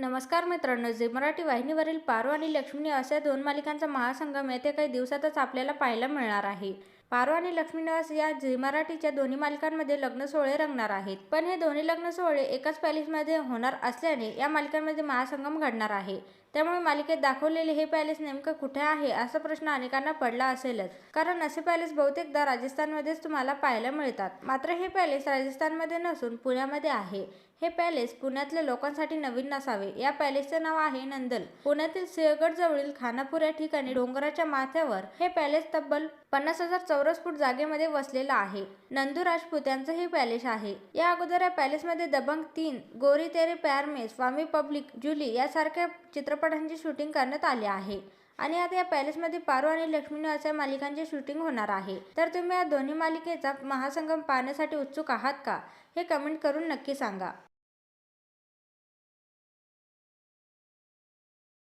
नमस्कार मित्रांनो जे मराठी वाहिनीवरील पारो आणि लक्ष्मी अशा दोन मालिकांचा महासंगम येत्या काही दिवसातच आपल्याला पाहायला मिळणार आहे. पारो आणि लक्ष्मीनिवास या झी मराठीच्या दोन्ही मालिकांमध्ये लग्न सोहळे रंगणार आहेत. पण हे दोन्ही लग्न सोहळे एकाच पॅलेसमध्ये होणार असल्याने या मालिकांमध्ये महासंगम घडणार आहे. त्यामुळे मालिकेत दाखवलेले हे पॅलेस नेमकं कुठे आहे असा प्रश्न अनेकांना पडला असेलच. कारण असे पॅलेस बहुतेकदा राजस्थानमध्येच तुम्हाला पाहायला मिळतात. मात्र हे पॅलेस राजस्थानमध्ये नसून पुण्यामध्ये आहे. हे पॅलेस पुण्यातल्या लोकांसाठी नवीन नसावे. या पॅलेसचे नाव आहे नंदल. पुण्यातील सिंहगड जवळील खानापूर या ठिकाणी डोंगराच्या माथ्यावर हे पॅलेस तब्बल पन्नास हजार चौरस फूट जागेमध्ये वसलेलं आहे. नंदू राजपूत यांचं हे पॅलेस आहे. या अगोदर या पॅलेसमध्ये दबंग तीन गोरी तेरे प्यार में स्वामी पब्लिक जुली यासारख्या चित्रपटांची शूटिंग करण्यात आले आहे. आणि आता या पॅलेसमध्ये पारू आणि लक्ष्मी अशा मालिकांचे शूटिंग होणार आहे. तर तुम्ही या दोन्ही मालिकेचा महासंगम पाहण्यासाठी उत्सुक आहात का? हे कमेंट करून नक्की सांगा.